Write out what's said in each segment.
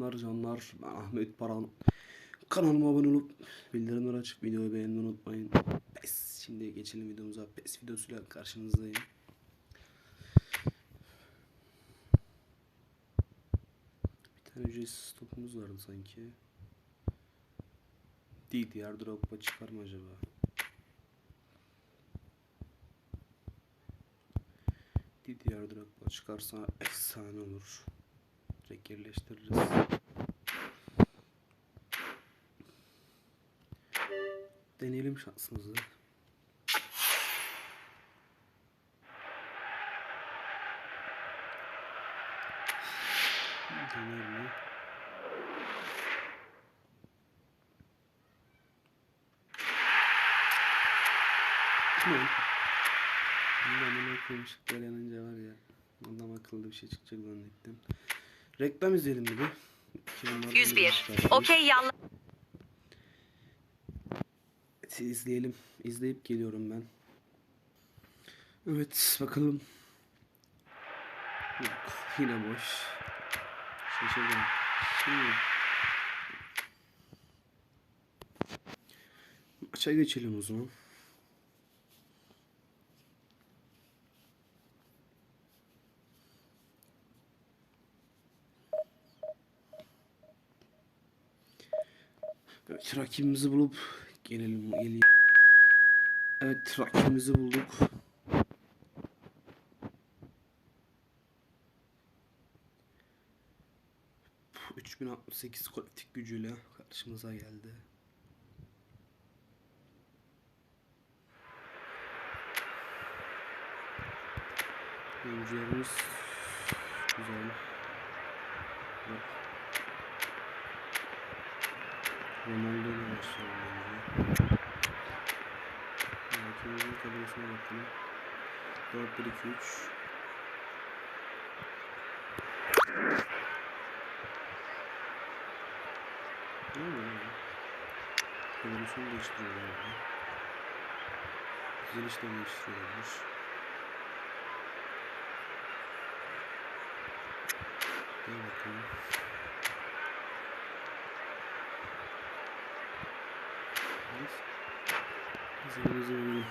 Canlar canlar ben Ahmet Paran kanalıma abone olup bildirimleri açıp videoyu beğenmeyi unutmayın. PES şimdi geçelim videomuza PES videosuyla karşınızdayım. Bir tane ücretsiz topumuz vardı sanki. Diğer drop'a çıkar mı acaba? diğer drop'a çıkarsa efsane olur. Direkt yerleştiririz. Deneyelim şansımızı. Deneyelim mi? Ne? Bundan ne koymuş böyle yanınca var ya. Adam akıllı bir şey çıkacak zannettim. Reklam izleyelim bir de. 2000'lerden 101. çıkartmış. Okey yallah. Evet, izleyelim. İzleyip geliyorum ben. Evet bakalım. Yok yine boş. Şaşırdım. Şimdi. Maça geçelim o zaman. Evet bulup gelelim gelelim. Evet rakibimizi bulduk. Puh, 3068 kolektif gücüyle karşımıza geldi. Oyuncularımız güzel. Bak. Ronaldo ile başlayalım bence. Rakibimizin kadrosuna bakalım. 4 1 2 3 Ne oluyor ya? Kadrosunu değiştiriyorlar burada. Güzel işlem değiştiriyorlar. Gel bakalım. Neyse. Hazırımızı verelim.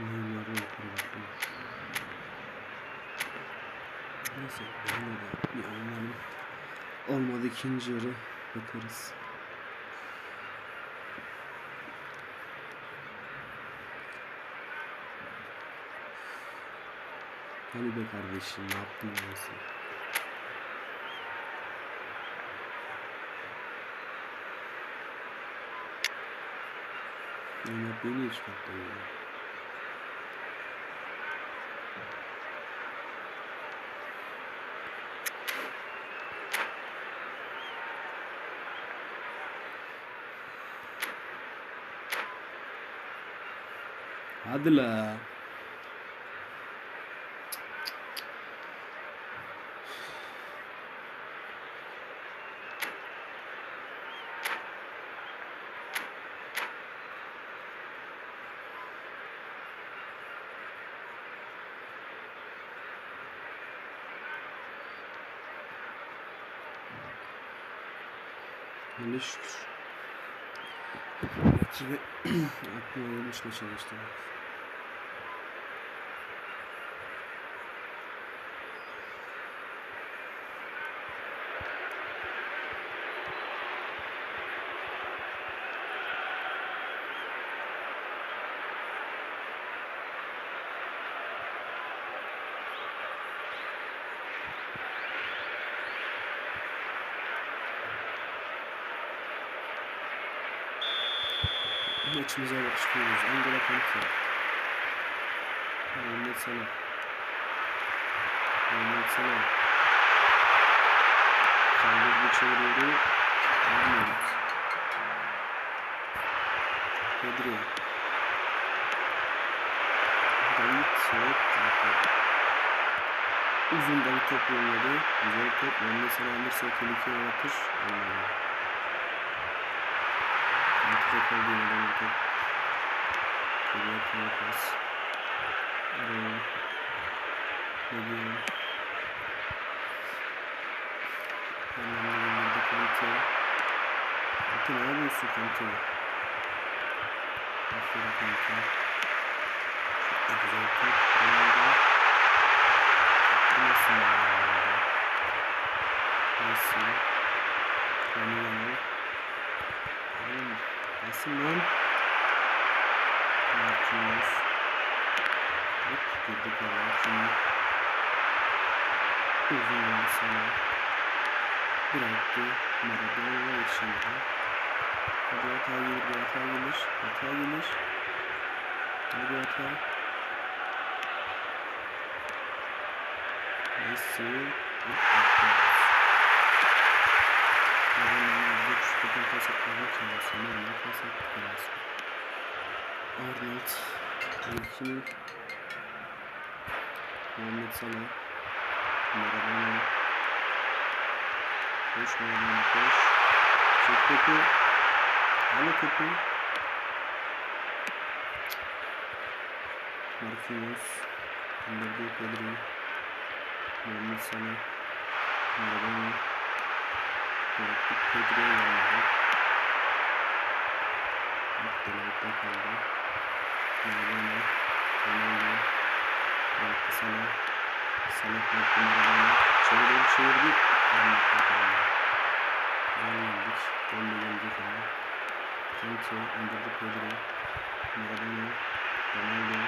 Neymar'ı. Neyse bir anlamı olmadı ikinci yarı bakarız. Hani be kardeşim yaptın sen? Zeynep beni hiç ya. Hadi la. Hele şükür. Rakibi aklıma gelmiş ne çalıştı. Maçımıza başlıyoruz. Angola Kanka. Muhammed Salah. Muhammed Salah. Kaldırdı doğru. Ahmet. Pedri. David Salat. Uzun David top yolladı. Güzel top. Muhammed Salah alırsa tehlikeye yaratır. Olmadı. Kantide kaldı yine de orta. Geriye Karikas. Araya. Medium. Hemen indirdi Kante. Kante ne yapıyorsun Kante? Aferin Kante. Çok da güzel top. Ronaldo. Tutturmasın ya Ronaldo. Messi. Ronaldo. Lan? Marquinhos. Hop girdik. Şimdi uzun sana. Bıraktı. Maradona yetişemedi. Hadi hata gelir, bir hata gelir. Hata gelir. Hadi hata. Messi. Hop, hata. Topun pas etmeden kendisi. Normal pas etti kendisi. Arnold. Hakimi. Muhammed Salah. Maradona. Koş Maradona koş. Çek topu. Hala topu. Marquinhos. İndirdi Pedri. Muhammed Salah. Maradona. Pedri'ye gelmedi. Abdülhamid'de kaldı. Maradona. Ronaldo. Bıraktı Salah. Salah bıraktı Maradona. Çevirdi çevirdi. Ahmet'le kaldı. Güzel yendik. Gol de gelecek ama. Kante indirdi Pedri. Maradona. Ronaldo.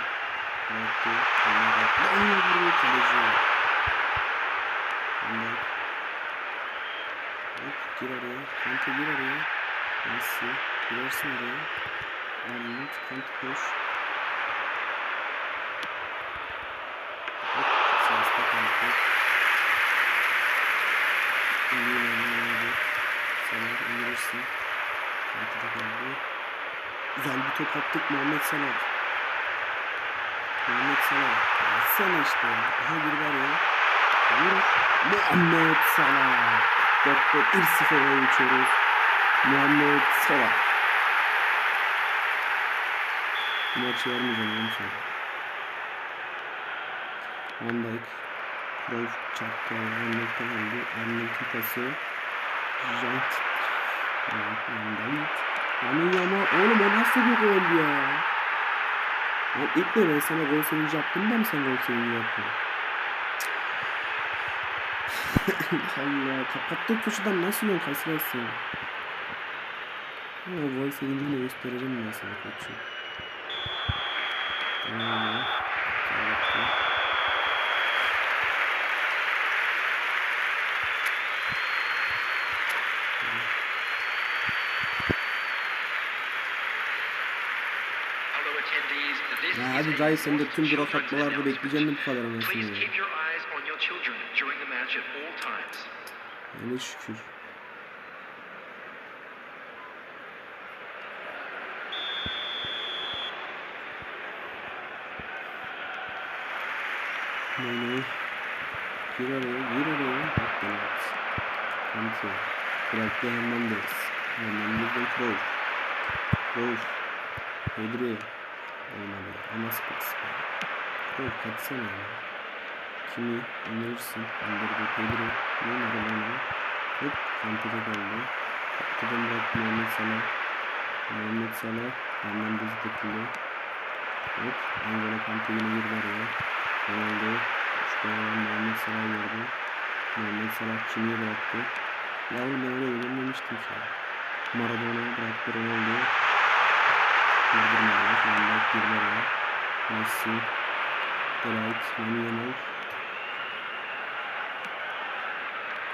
Bıraktı. Onlar bıraktı. Aynen vuruyor kaleci. Onlar. Hop gir araya. Kante gir araya. Messi. Girersin araya. Arnold. Kante koş. Hop. Sağlıkta kaldı. İyi oynadı. Salah indirirsin. Kante de kaldı. Güzel bir top attık Muhammed Salah. Muhammed Salah. Atsana işte ya. Aha girdi araya. Vurur. Muhammed Salah. Dakika 1-0 öne geçiyoruz. Muhammed Salah. Maçı vermeyeceğim oğlum sana. Van Dijk. Cruyff çarptı. Arnold'da kaldı. Arnold'un pası. Jant. Van Dijk. Amin ama oğlum o nasıl bir gol ya? Lan ilk de ben sana gol sevinci yaptım da mı sen gol sevinci yaptın? Allah kapattığı köşeden nasıl yiyorsun Kayseri'sin? Ha gol sevincini göstereceğim ben sana koçum. Tamam ya. Hadi dayı sen de tüm bürokratmalarda announcement. bekleyeceksin mi bu kadar anasını ya? Children during the match at all times. Yani şükür. Neyse. Gir araya, gir araya. Bak denet. Kante. Bıraktı Hernandez. Hernandez'den Cruyff. Cruyff. Pedri. Olmadı. Ama sıkıntısı. Cruyff kaçsana ya. Kimi indirirsin? İndirdi Pedri. Ne Maradona. Hop Kante'de kaldı. Kante'den bıraktı Muhammed Salah. Muhammed Salah. Hernandez'i takıldı. Hop Angolo Kante yine girdi araya. Ronaldo. İşte Muhammed Salah gördü. Muhammed Salah Kimi'ye bıraktı. Ya oğlum ben öyle öğrenmemiştim ki. Maradona bıraktı Ronaldo. Girdirmediler. Van Dijk girdi. Messi. Delight. Mami Yamal. Mami Yamal. Pedri. Tehlikeli geldiler. Arnold. Ne oldu orada? Siyah. Pedri.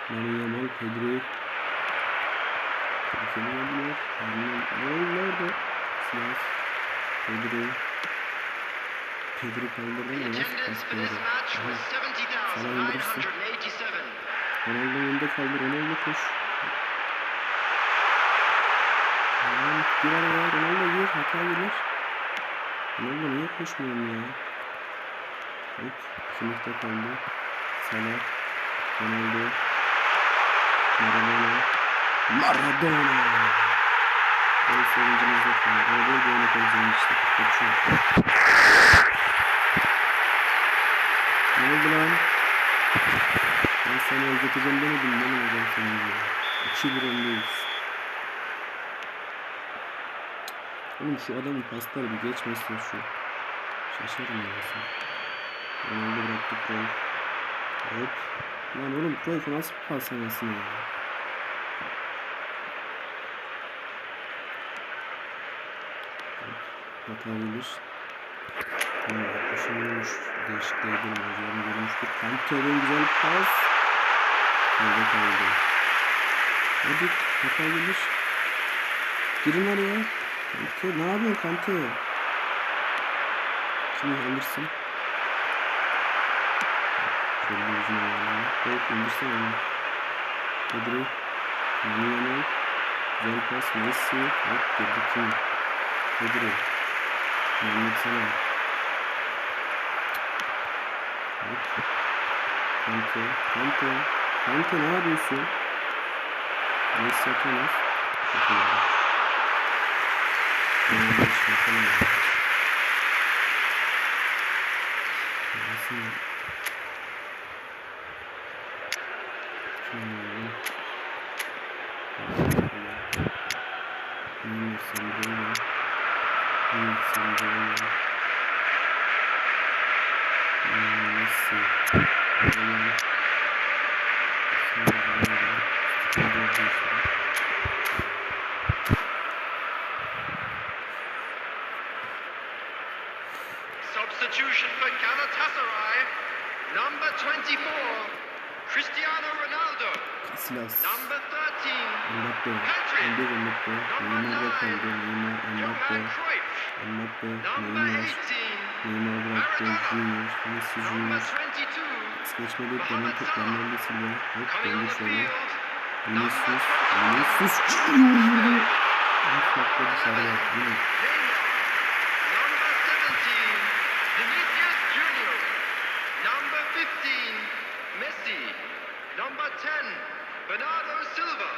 Pedri kaldırdı The ama nasıl attendance pas for koydu? this match Aha. was Salah indirirsin. 70,987. Ronaldo önde kaldı. Ronaldo koş. Gir araya. Ronaldo gir. Hata gelir. Ronaldo niye koşmuyorum ya? Hop. Kimlikte kaldı. Salah. Ronaldo. Maradona. Maradona. El sevincimizde kalıyor. Öyle değil bir örnek olacağını işte. Kaçıyor. Ne oldu lan? Ben seni öldürteceğim demedim? Ne hocam senin gibi? 2-1 öndeyiz. Oğlum şu adamın pasları bir geçmesin şu. Şaşarım yarasın. Ronaldo bıraktı Cruyff. Hop. Lan oğlum Cruyff'u nasıl pas anasını ya? Hata gelir. Tamam. Değişikliğe girme. Hocam görmüştür. Kante'den güzel pas. Nerede kaldı? Hadi hata gelir. Girin araya. Kante ne yapıyorsun Kante? Kimi indirsin? Şöyle bir uzun ayağına. Koyup indirsin onu. Pedri. Manu Yamal. Güzel pas. Messi. Hop girdi kim? Pedri. Muhammed Salah. Kante. Kante. Kante ne yapıyorsun? Messi atamaz. Çok iyi. Ronaldo işte falan ya. Nasıl ya? Şöyle. Neymar Sandrola. Neymar Sandrola. Messi. Ronaldo. Sonra Ronaldo. Ronaldo işte. Substitution for Galatasaray. Number 24, Cristiano Ronaldo. Casillas. Number 13, Mbappe. Ender Mbappe. Neymar'da kaldı. Neymar, Mbappe. Johan Cruyff. Mbappe. Number Neymar. 18, Neymar bıraktı. Junior. Messi number Junior. 22, Es geçmedi. Dönen top Bernardo Silva. Hop coming on döndü the şöyle. field. Vinicius. Vinicius çıkıyor vurdu. Üç dakika dışarıda. Yine. Number 17, Vinicius Junior. Number 15, Messi. Number 10, Bernardo Silva.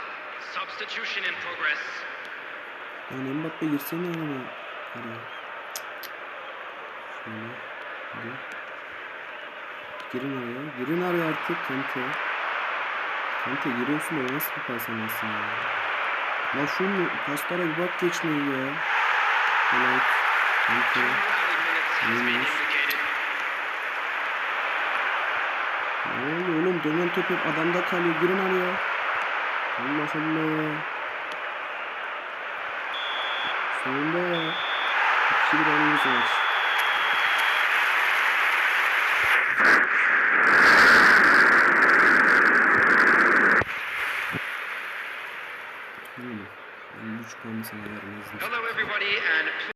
Substitution in progress. Lan Mbappe girsene araya. Araya. Şöyle. Hadi. Girin araya. Girin araya artık Kante. Kante giriyorsun da nasıl bir pas anasın ya. Lan şu? Paslara bir bak geçmeyi ya. Kolay. Kante. İndicated. Ne oluyor oğlum? Dönen top hep adamda kalıyor. Girin araya. Allah Allah. Sonunda ya. 3 puanı sana vermezdim. Hello, everybody, and